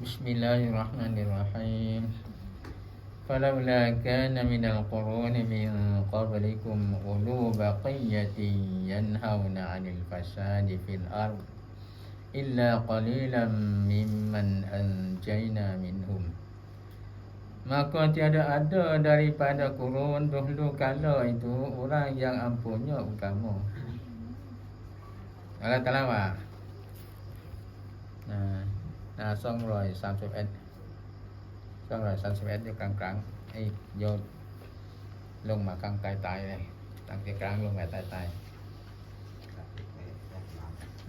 بسم الله الرحمن الرحيم فلولا كان من القرون من قبلكم أولو بقية ينهون عن الفساد في الأرض إلا قليلا ممن أنجينا منهم Maka tiada ada daripada kurun dahulu kala itu orang yang ampunnya agama. Allah Ta'ala ว่า นะสองร้อยสามสิบเอ็ดสองร้อยสามสิบเอ็ดอยู่กลางกลางไอ้โยนลงมากลางตายตายเลยตั้งที่กลางลงมาตายตายๆ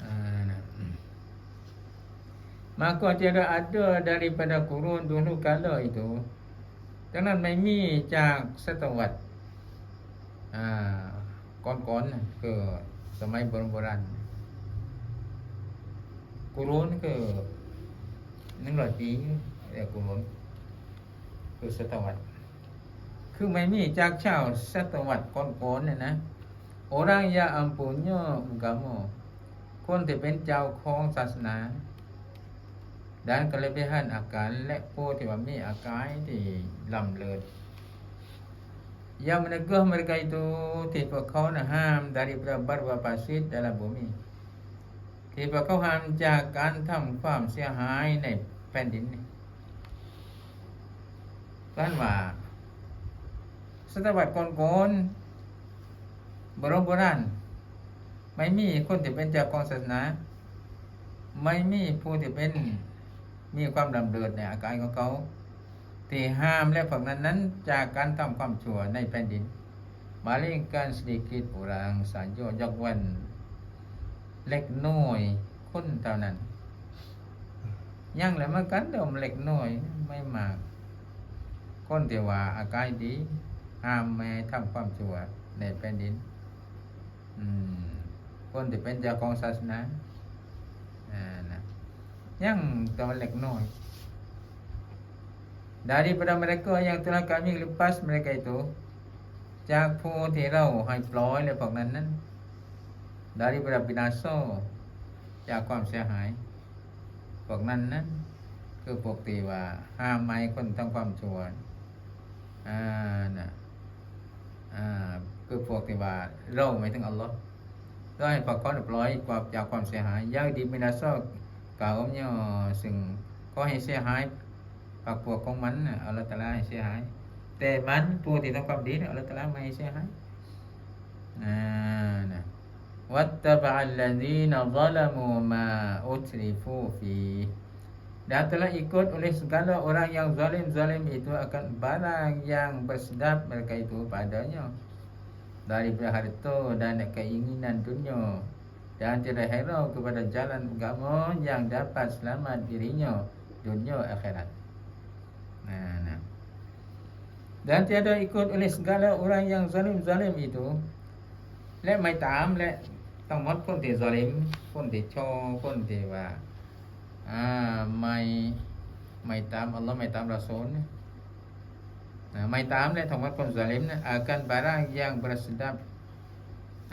อ่านะอืม Maka tiada ada daripada kurun dulu kala itu ดังนั้นไม่มีจากศตวรรษอ่าก่อนๆน่ะคือสมัยโบราณกุรุนคือ นึ่งร้อยปีเรียกกุรุนคือศตวรรษคือไม่มีจากชาวศตวรรษก่อนๆเนี่ยนะ orang yang ampunya agama คนที่เป็นเจ้าของศาสนา dan kelebihan akal และผู้ที่ว่ามีอาการที่ลำเลิศ yang meneguh mereka itu ที่พวกเขานะห้าม dari berbuat fasid dalam bumi ที่พวกเขาห้ามจากการทำความเสียหายในแแผ่นดินนี่กันว่าศตวรรษก่อนๆบราณโบราณไม่มีคนที่เป็นเจ้าของศาสนา ไม่มีผู้ที่เป็นมีความดำเนินในอาการของเขาที่ห้ามและผลักนั้นนั้น จากการทำความชั่วในแผ่นดิน malingkan sedikit orang saja ยกเว้นเล็กน้อยคนเท่านั้น ยังแล้วมากันเดิมเล็กน้อยไม่มาก คนที่ว่าอาการดีห้ามไม่ทำความชั่วในแผ่นดินคนที่เป็นเจ้าของศาสนาอ่านะ yang telah leg noy. Daripada mereka yang telah kami lepas mereka itu จากผู้ที่เราให้ปล่อยในพวกนั้นนั้น daripada binasa จากความเสียหาย วกนั้นนั้นคือพวกที่ว่าห้ามไม้คนทำความชั่วอ่านะอ่าคือพวกที่ว่าเราไม่ถึงอัลลอฮ์เราให้พวกเขาปล่อยจากความเสียหายยางดีบินาซอก kaumnya sing ก็ให้เสียหายปากพวกของมันอัลลอฮฺตะลาให้เสียหาย แต่มันผู้ที่ทำความดีเอัลลอฮฺตะลาไม่ให้เสียหายอ่านะ واتبع الذين ظلموا ما أترفوا فيه dan telah ikut oleh segala orang yang zalim-zalim itu akan barang yang bersedap mereka itu padanya. Dari harta dan keinginan dunia. Dan tidak heran kepada jalan agama yang dapat selamat dirinya dunia akhirat. Nah, nah. dan tiada ikut oleh segala orang yang zalim-zalim itu. Lek maitam, lek ต้องหมดคนที่ zalim คนที่โชคนที่ว่าอ่าไม่ไม่ตามอัลลอฮ์ไม่ตามรอซูลนะไม่ตามและทั้งหมดคน zalim นะ akan barang yang bersedap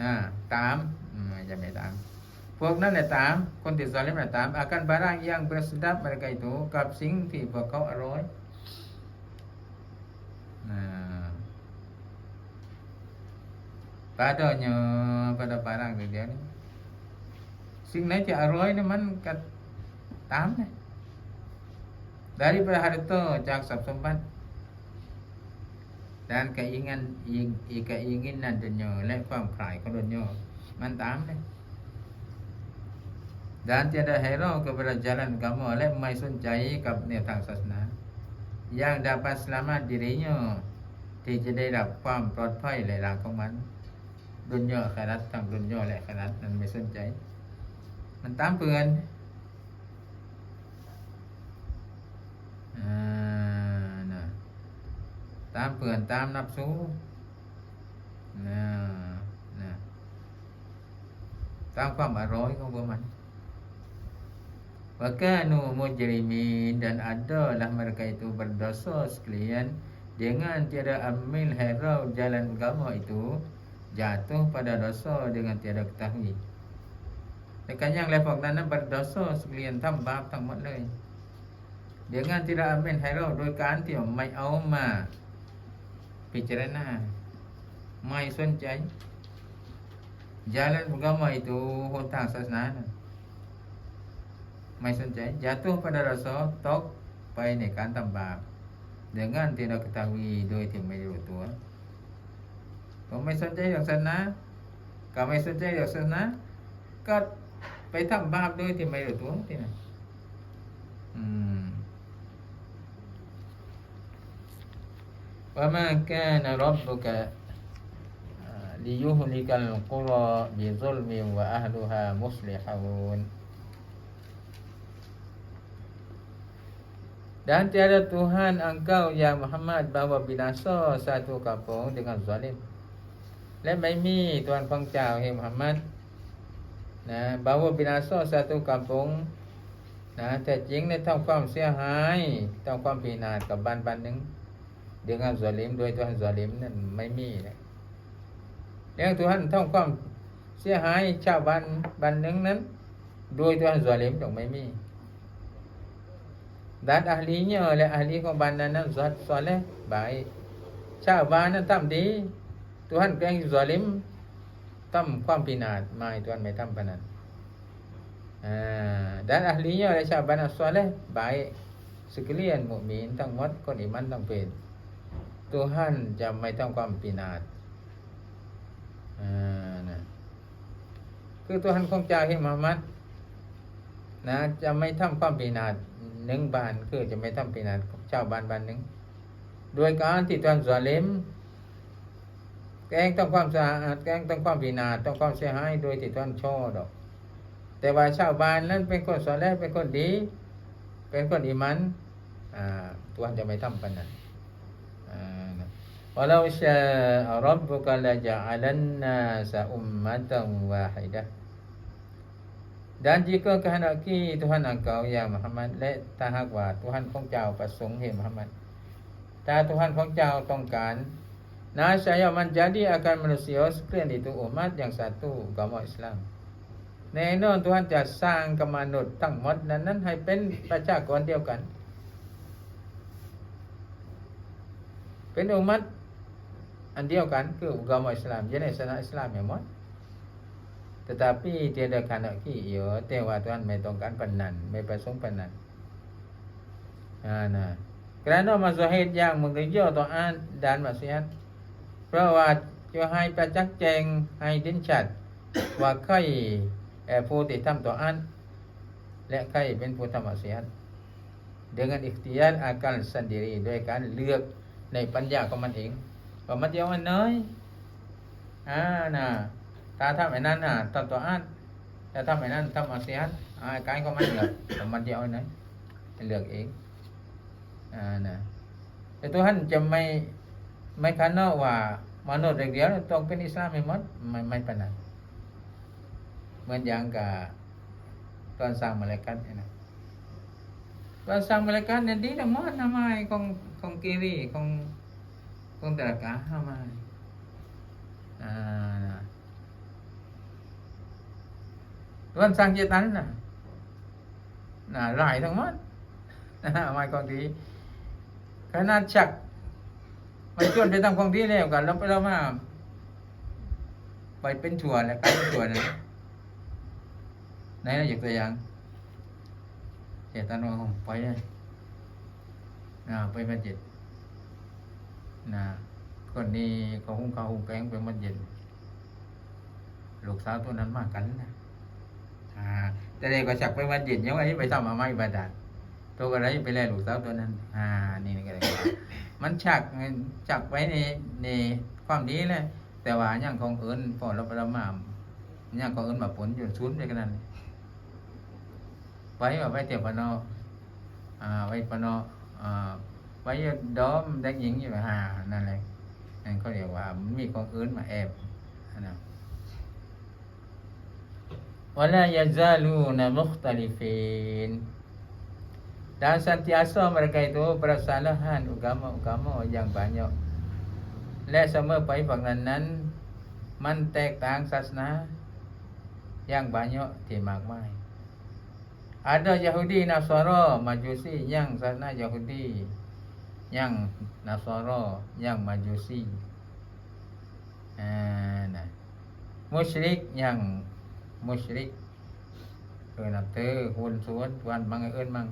อ่าตามจะไม่ตามพวกนั้นแหละตามคนที่ซาลิมแหละตามอาการบาราง yang bersedap mereka itu กับสิ่งที่พวกเขาอร่อยนะ padanya pada barang tu dia ni สิ่งไหนที่อร่อยนี่มันก็ตามนะ daripada harta จากทรัพย์สมบัติ dan keinginan keinginan dunia และความใคร่ของดุนยามันตามเลย dan tiada hirau kepada jalan agama และไม่สนใจกับแนวทางศาสนา yang dapat selamat dirinya ที่จะได้รับความปลอดภัยในหลังของมัน ดุนยาขนาดทั้งดุนยาและขนาดนั้นไม่สนใจ มันตามเปือนอนะตามเปือนตามนับสู้นะนะตามความอร่อยของพวกมัน Wakanu mujrimin dan adalah mereka itu berdosa sekalian dengan tiada ambil herau jalan agama itu jatuh pada dosa dengan tiada ketahui. Dekat yang lepas นั้น berdosa sekalian ทำบาปทั้งหมดเลย dengan tidak ambil halau โดยการที่ไม่เอามาพิจารณาไม่สนใจ jalan agama itu hutang sasana ไม่สนใจ jatuh pada rasa tok ไปในการทำบาป dengan tidak ketahui โดยที่ ไม่รู้ตัวก็ไม่สนใจเรื่องศาสนาก็ไม่สนใจเรื่องศาสนาก็ไปทำบาปโดยที่ไม่รู้ตัวที่นั่นอืม وما كان ربك آه، ليهلك القرى بظلم وأهلها مصلحون Dan tiada Tuhan engkau ya Muhammad bahawa binasa satu kampung dengan zalim. และไม่มีตัวของเจ้าเฮมุฮัมมัดนะบาวบินาโซสาตุกัมปงนะแต่จริงในทำความเสียหายทำความพินาศกับบ้านบ้านหนึ่ง dengan zalim โดยตัว zalim นั้นไม่มีนะเรื่องตัวทำความเสียหายชาวบ้านบ้านหนึ่งนั้น โดยตัว zalim ต้องไม่มี dan ahlinya oleh ahli ของบ้านนั้นนั้น zat soleh baik ชาวบ้านนั้นทำดี Tuhan yang zalim ทำความพินาศไม่ Tuhan ไม่ทำพนัน Ah, dan ahlinya oleh syahabat yang soleh baik sekalian mukmin ทั้งหมดคนอิมันทั้งเป็น Tuhan จะไม่ทำความพินาศอ่านะคือ Tuhan ของเจ้าให้มุฮัมมัดนะจะไม่ทำความพินาศหนึ่งบ้านคือจะไม่ทำพินาศชาวบ้านบ้านหนึ่งโดยการที่ Tuhan zalim แกงต้องความสะอาดแกงต้องความพินาศต้องความเสียหายโดยที่ท่านชอบดอก แต่ว่าชาวบ้านนั้นเป็นคนสอนแรกเป็นคนดี เป็นคนอิมันอ่าตัวจะไม่ทำปันนั้นอ่านะ Walau syaa rabbuka la ja'alan nasa ummatan wahidah Dan jika kehendaki Tuhan engkau ya Muhammad และถ้าหากว่า Tuhan ของเจ้าประสงค์ให้ Muhammad ถ้า Tuhan ของเจ้าต้องการ Nasaya menjadi akan manusia sekalian itu umat yang satu agama Islam แน่นอนทุกท่านจะสร้างกมนุษย์ทั้งหมดนั้นนั้นให้เป็นประชากรเดียวกัน เป็นอุมัตอันเดียวกันคืออุกามอิสลามjenis sana Islam ya mod tetapi tiada kanaki ya แต่ว่าทุกท่านไม่ต้องการปานนั้นไม่ประสงค์ปานนั้นอ่านะ kerana mazahid yang mengerja taat dan maksiat เพราะว่าจะให้ประจักษ์แจงให้เด่นชัด ว่าใครเอ่อผู้ที่ทำต่ออัน และใครเป็นผู้ทำอาเซียน dengan ikhtiar akal sendiri โดยการเลือกในปัญญาของมันเองว่ามันจะเอาอันน้อยอ่านะถ้าทำไอ้นั้นน่ะทำต่ออันถ้าทำไอ้นั้นทำอาเซียนอ่าการของมันเลือกว่มันจะเอาอันไหนเลือกเองอ่านะแต่ตัวท่านจะไม่ ไม่คันเนาะว่ามนุษย์เดียวต้องเป็นอิสลามไม่หมดไม่ไม่ปานนั้นเหมือนอย่างกับตอนสร้างมาเลกัตเนี่ยนะตอนสร้างมาเลกัตเนี่ยดีทั้งหมดทำไมของของกีรีของของแตละกาทำไมอ่าตอนสร้างเจตันนะน่ะหลายทั้งหมดนะไม่องดีขนาดฉัก มันชวนไปทำความดีแล้วกันแล้วไปแล้วมาไปเป็นถั่วแล้วกลายเป็นถั่วเนะไหนนะยกตัวอย่างเจตนาของไปเลยนะไปมาเจ็ดนะคนนี้เขาหุงข้าหุงแกงไปมันเย็นลูกสาวตัวนั้นมากกันนะอ่าแต่เด็กก็ฉักไปมันเย็นยังไงไปทำมาไม่บาดาลตัวอะไรไปแล่ลูกสาวตัวนั้น อ่า นี่นี่ก็ได้ มันชักฉักไว้ในในความดีเลยแต่ว่าอย่างของเอิญพอเราประมาทอย่างของเอิญมาผลอยู่ชุนไปกันนั้นไว้ว่าไว้เตียวปนออ่าไว้ปนออ่าไว้ดอมดักหญิงอยู่หานั่นแหละนั่นเขาเรียกว่ามีของเอิญมาแอบนะวลายาซาลูนมุขตลิฟิน dan sentiasa mereka itu bersalahan agama-agama yang banyak และเสมอไปฝั่งนั้นนั้น มันแตกต่างศาสนาอย่าง banyak ที่มากมาย ada Yahudi Nasara Majusi yang sana Yahudi yang Nasara yang Majusi à, nè. Musyrik yang musyrik เออนับถือหุ่นสวนวันมังเอิญมัง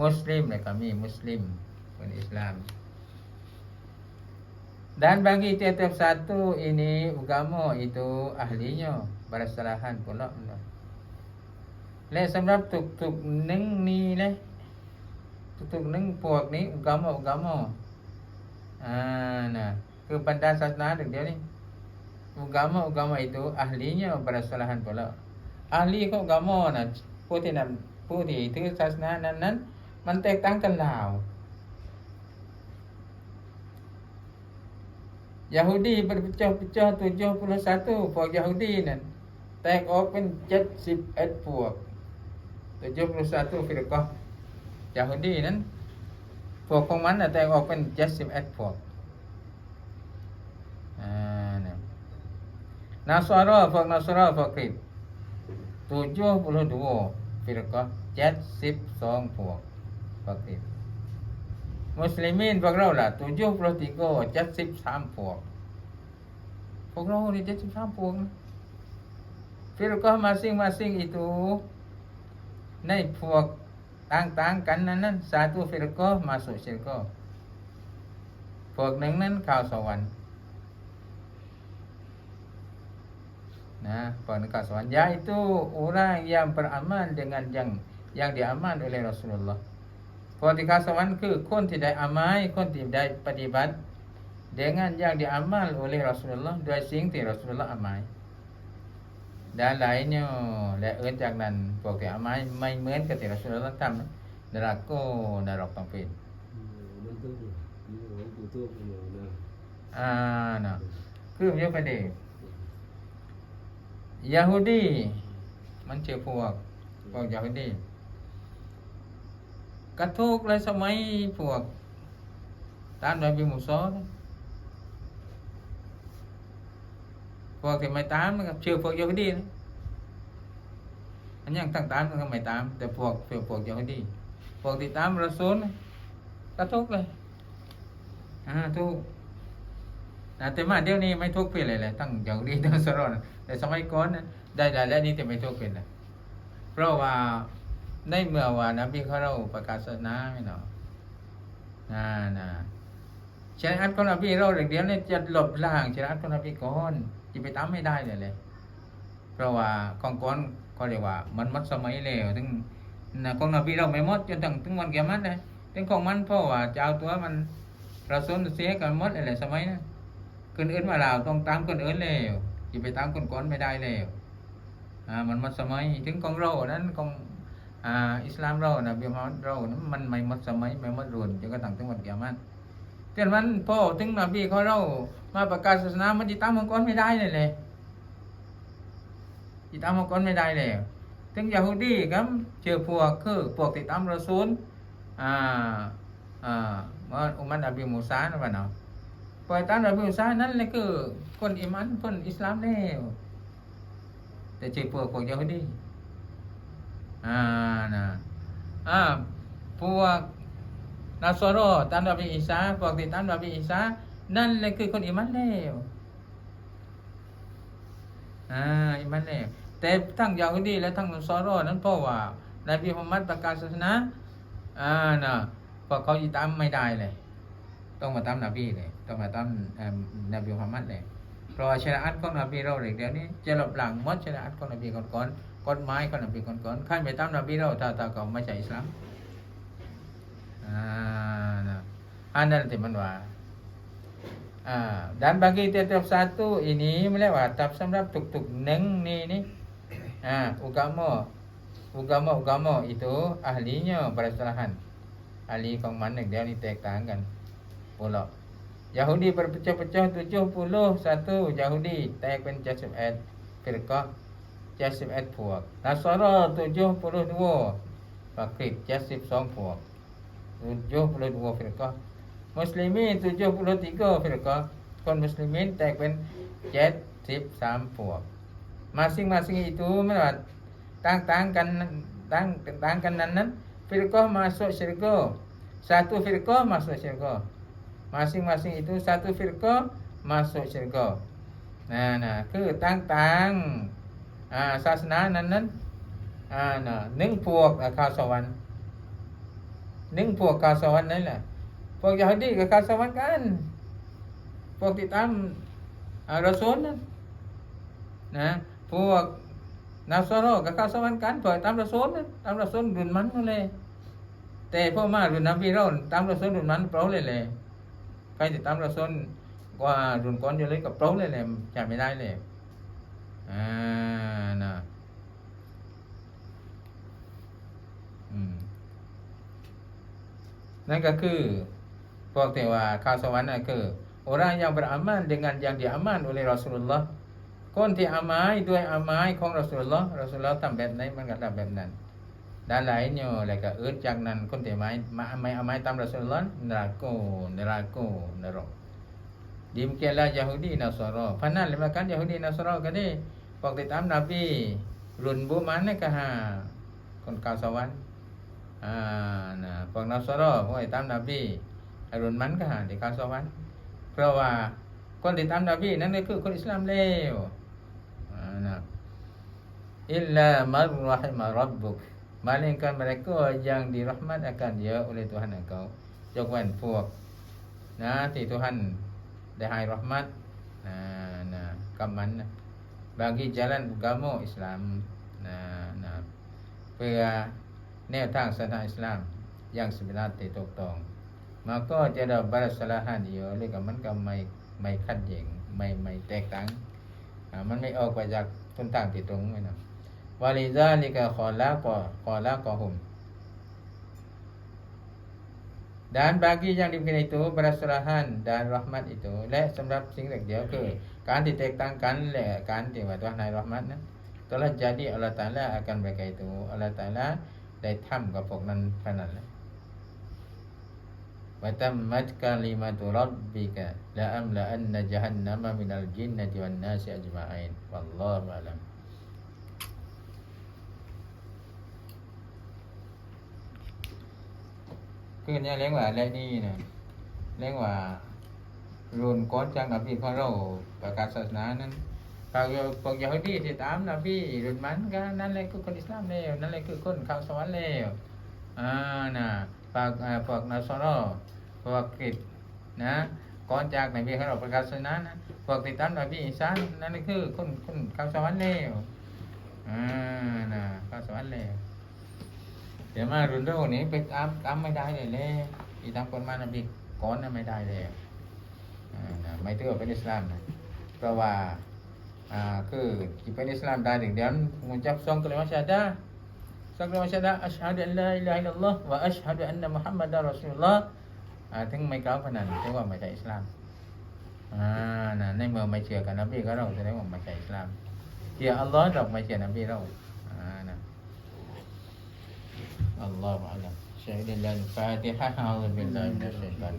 มุสลิมเลยก็มีมุสลิมเป็นอิสลาม dan bagi tiap-tiap satu ini agama itu ahlinya bersalahan pula และสำหรับทุกๆหนึ่งนี้นะทุกๆหนึ่งพวกนี้อุกามะอุกา มะอ่านะคือบรรดาศาสนาถึงเดียวนี้อุกามะอุกามะ itu ahlinya bersalahan pula ahli ของอุกามะนะผู้ที่นำผู้ที่ถือศาสนานั้นแตกต่างกันแล้ว Yahudi berpecah-pecah 71พวก Yahudi นั้นแตกออกเป็น71พวก71 firqah Yahudi นั้นพวกของมันน่ะแตกออกเป็น71พวกอ่านะ Nasara พวก Nasara พวกคริสต์72 firqah 72พวกพวกคริสต์ Muslimin พวก เราล่ะ73 73พวก พวกเรานี่73พวกนะ Firqah masing-masing itu ในพวกต่างๆกันนั้นนั้น satu firqah masuk syurga พวกหนึ่งนั้นเข้าสวรรค์นะพวกหนึ่งเข้าสวรรค์ yaitu orang yang beramal dengan yang yang diamal oleh Rasulullah พวกที่เข้าสวรรค์คือคนที่ได้อามัยคนที่ได้ปฏิบัติ dengan yang diamal oleh Rasulullah โดยสิ่งที่ Rasulullah อามัย dan lainnya และอื่นจากนั้นพวกที่อามัยไม่เหมือนกับที่ Rasulullah ทำนรกก็นรกต้องเป็น Bentuk tu. Ini orang tutup ni. Nah. อ่านะคือมันเยอะไปดิยาฮูดีมันเชื่อพวกพวกยาฮูดี กระทุกเลยสมัยพวกตามนบีมูซานพวกที่ไม่ตามนะครับเชื่อพวกยาฮดีนะอันยังตั้งตามมันก็ไม่ตาม แต่พวกเชื่อพวกยาฮดีพวกที่ตามรอซูลนกระทุกเลยอ่าทุกนะแต่มาเดี๋ยวนี้ไม่ทุกข์เป็นเลยแหละตั้งอย่างดีตั้งสรอนแต่สมัยก่อนนะได้ได้แล้วนี่แต่ไม่ทุกข์เป็นเลยเพราะว่า ในเมื่อว่านบีเขาเราประกาศศาสนาไม่เนาะนะนะชริอัตของนบีเราเดียวเนี่ยจะหลบล้างชริอัตของนบีก่อนจะไปตามไม่ได้เลยเลย เพราะว่าของก่อนก็เรียกว่า มันหมดสมัยแล้วถึงนะของนบีเราไม่หมดจนถึงถึงวันเกียรติเลยถึงของมันเพราะว่าจะเอาตัวมันเราสนเสียกันหมดเลยสมัยนั้นคนอื่นมาเราต้องตามคนอื่นแล้วจะไปตามคนก่อนไม่ได้แล้วอ่ามันหมดสมัยถึงของเรานั้นของ อ่าอิสลามเรานะเบียมเรานั้นมันไม่หมดสมัยไม่หมดรุ่นจนกระทั่งถึงวันเกียรติเตือนมันพ่อถึงนบีเขาเรามาประกาศศาสนามันจะตามคนก่อนไม่ได้เลยเลยจะตามคนก่อนไม่ได้แล้วถึงยาฮูดีครับเจอพวกคือพวกติดตามรอซูลอ่าอ่ามื่ออุมัรนบีมูซานะวะเนาะปล่อยตามระเบียบสานั้นเลยคือคนอิมันคนอิสลามแล้วแต่เจอพวกพวกยาฮูดี อ่านะอ่าพวกนาซารอตามระเบีอิสาพวกที่ตามระเบีอิสานั่นเลยคือคนอิมันแล้วอ่าอิมันแล้วแต่ทั้งยาฮูดีและทั้งนาซารอนั้นเพราะว่านบีมุฮัมมัดประกาศศาสนาอ่านะพวกเขายึดตามไม่ได้เลย ต้องมาตามนบีเลยต้องมาตามนบีมุฮัมมัดเลยเพราะว่าชริอะตของนบีเราเดี๋ยวนี้จะหลบหลังมดชริอะตของนบีก่อนๆ กฎหมายของนบีก่อนๆใครไม่ตามนบีเราถ้าถ้าเขาไม่ใช่อิสลามอ่านะอันนั้นที่มันว่าอ่า dan bagi tiap-tiap satu ini melewat sembab tuk-tuk neng ni ni ah agama agama agama itu ahlinya bersalahan ahli ของมันหนึ่ง เจ็ดสิบเอ็ดพวกนัสรอตุโยปุรุษวปากริดเจ็ดสิบสองพวกตุโยปุรุวฟิลกะมุสลิมีตุโยปุรุติกฟิลกะคนมุสลิมินแตกเป็นเจ็ดสิบสามพวก มาซิงมาซิงอีตูไม่ว่าต่างต่างกันต่างต่างกันนั้นนั้นฟิลกะมาสุชิรกะ satu firqah masuk syurga. Masing-masing itu satu firqah masuk syurga. Nah, nah, ke tang-tang ศาสนานั้นนั้นอาหนึ่งพวกอะเข้าสวรรค์หนึ่งพวกข้าสวรรค์นั่นแหละพวกยะฮูดีก็เข้าสวรรค์กันพวกที่ตามอรอซูลนั่นนะพวกนาซโรก็เข้าสวรรค์กัน พวกตามรอซูลนั่นตามรอซูลรุ่นมันนั่นเลยแต่พวกมารุ่นนบีเราตามรอซูลรุ่นมันเปล่าเลยเลยใครที่ตามรอซูลกว่ารุ่นก่อนอยู่เลยก็เปล่าเลยเลยจำไม่ได้เลย อ่านะนั่นก็คือ พวกเทวาข้าวสวรรค์นั่นคือ orang yang beramal dengan yang diamal oleh Rasulullah คนที่อามัยด้วยอามัยของ Rasulullah Rasulullah ทำแบบไหนมันก็ทำแบบนั้นด้านไหลายเนี่แล้วก็เอื่นจากนั้นคนที่อามัยมาอามัยอายตาม Rasulullah นราโกนราโกนรก Demikianlah Yahudi Nasara. Panan lima kan Yahudi Nasara kan ni. Waktu tam Nabi run bu mana ke ha? Kon kau sawan. Ha, nah, pok Nasara, pok tam Nabi run man ke ha di kau sawan. เพราะว่าคนที่ตามนบีนั่นก็คือคนอิสลามเลวอ่านะอิลลามัรรหิมารับบุก Malingkan mereka yang dirahmat akan dia oleh Tuhan engkau ยกเว้ นพวกนะที่ทุหันได้ให้ rahmat นะนะกับมันนะ bagi jalan agama Islam นะนะเพื่อแนวทางศาสนาอิสลาม yang sebenar ที่ถูกต้อง maka tiada balas kesalahan dia oleh kerana มันก็ไม่ไม่ขัดแย้งไม่ไม่แตกต่างมันไม่ออกไปจากต้นทางที่ตรงไว้นะวาลิซาลิกะขอละก่อขอละก่อหุม Dan bagi yang dimungkinkan itu Berasurahan dan rahmat itu Lek semerap sing dia Okey. Kan ditetangkan lek Kan tiba Tuhan Nair Rahmat Telah jadi Allah Ta'ala akan mereka itu. Allah Ta'ala Dari tham kapok nan panan Matammat kalimatu rabbika La'am la'anna jahannama minal jinnati wal nasi ajma'in. Wallahu alam. คือเนี่ยเลี้ยงว่าอะไรนี่นะเลี้ยงว่ารุนก้อนจังกับพี่ของเราประกาศศาสนานั้นพวกพวกยาฮูดีที่ตามนะพี่รุ่นมันก็นั่นแหละคือคนอิสลามแล้วนั่นแหละคือคนเข้าสวรรค์แล้วอ่านะพวกอ่าพวกนาซาโรพวกคริสต์นะก่อนจากนบีของเราประกาศศาสนานะพวกติดตามนบีอีสานนั่นแหละคือคนคนเข้าสวรรค์แล้วอ่านะเข้าสวรรค์แล้ว ดี๋ยวมารุนเรื่องนี้ไปตามตามไม่ได้เลยเลยอีตามคนมานบีก่อนนั้นไม่ได้เลยไม่ถือว่าเป็นอิสลามนะเพราะว่าอ่าคือที่เป็นอิสลามได้ถึงเดี๋ยวมันจับซองกลิมาชาดาซองกลิมาชาดาอัชฮะดุอัลลอฮ์อิลลาฮิลลอฮ์วะอัชฮะดุอันนะมุฮัมมัดรอสูลุลลอฮ์อ่าถึงไม่กล่าวพนันถือว่าไม่ใช่อิสลามอ่านะในเมื่อไม่เชื่อกันนบีก็เราแสดงว่าไม่ใช่อิสลามเชื่ออัลลอฮ์เราไม่เชื่อนบีเราอ่านะ الله أعلم شهد الله الفاتحة أعوذ بالله من الشيطان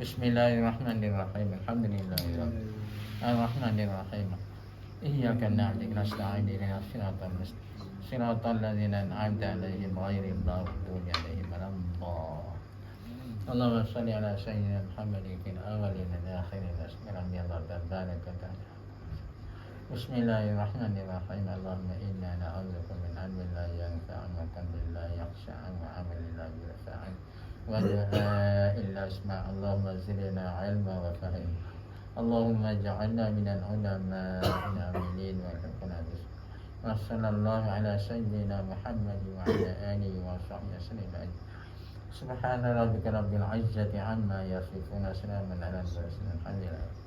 بسم الله الرحمن الرحيم الحمد لله رب الرحمن الرحيم إياك نعبد ونستعين إلينا الصراط المستقيم صراط الذين أنعمت عليهم غير المغضوب عليهم ولا الضالين اللهم صل على سيدنا محمد في الأولين والآخرين أسمع الله تبارك وتعالى بسم الله الرحمن الرحيم اللهم إنا نعوذ بك من علم ودعاء إلا اسمع. اللهم زدنا علما وفهم اللهم اجعلنا من العلماء العاملين بس وصلى الله على سيدنا محمد وعلى آله وصحبه وسلم. سبحان ربك رب العزة عما يصفون سلام على المرسلين. الحمد لله.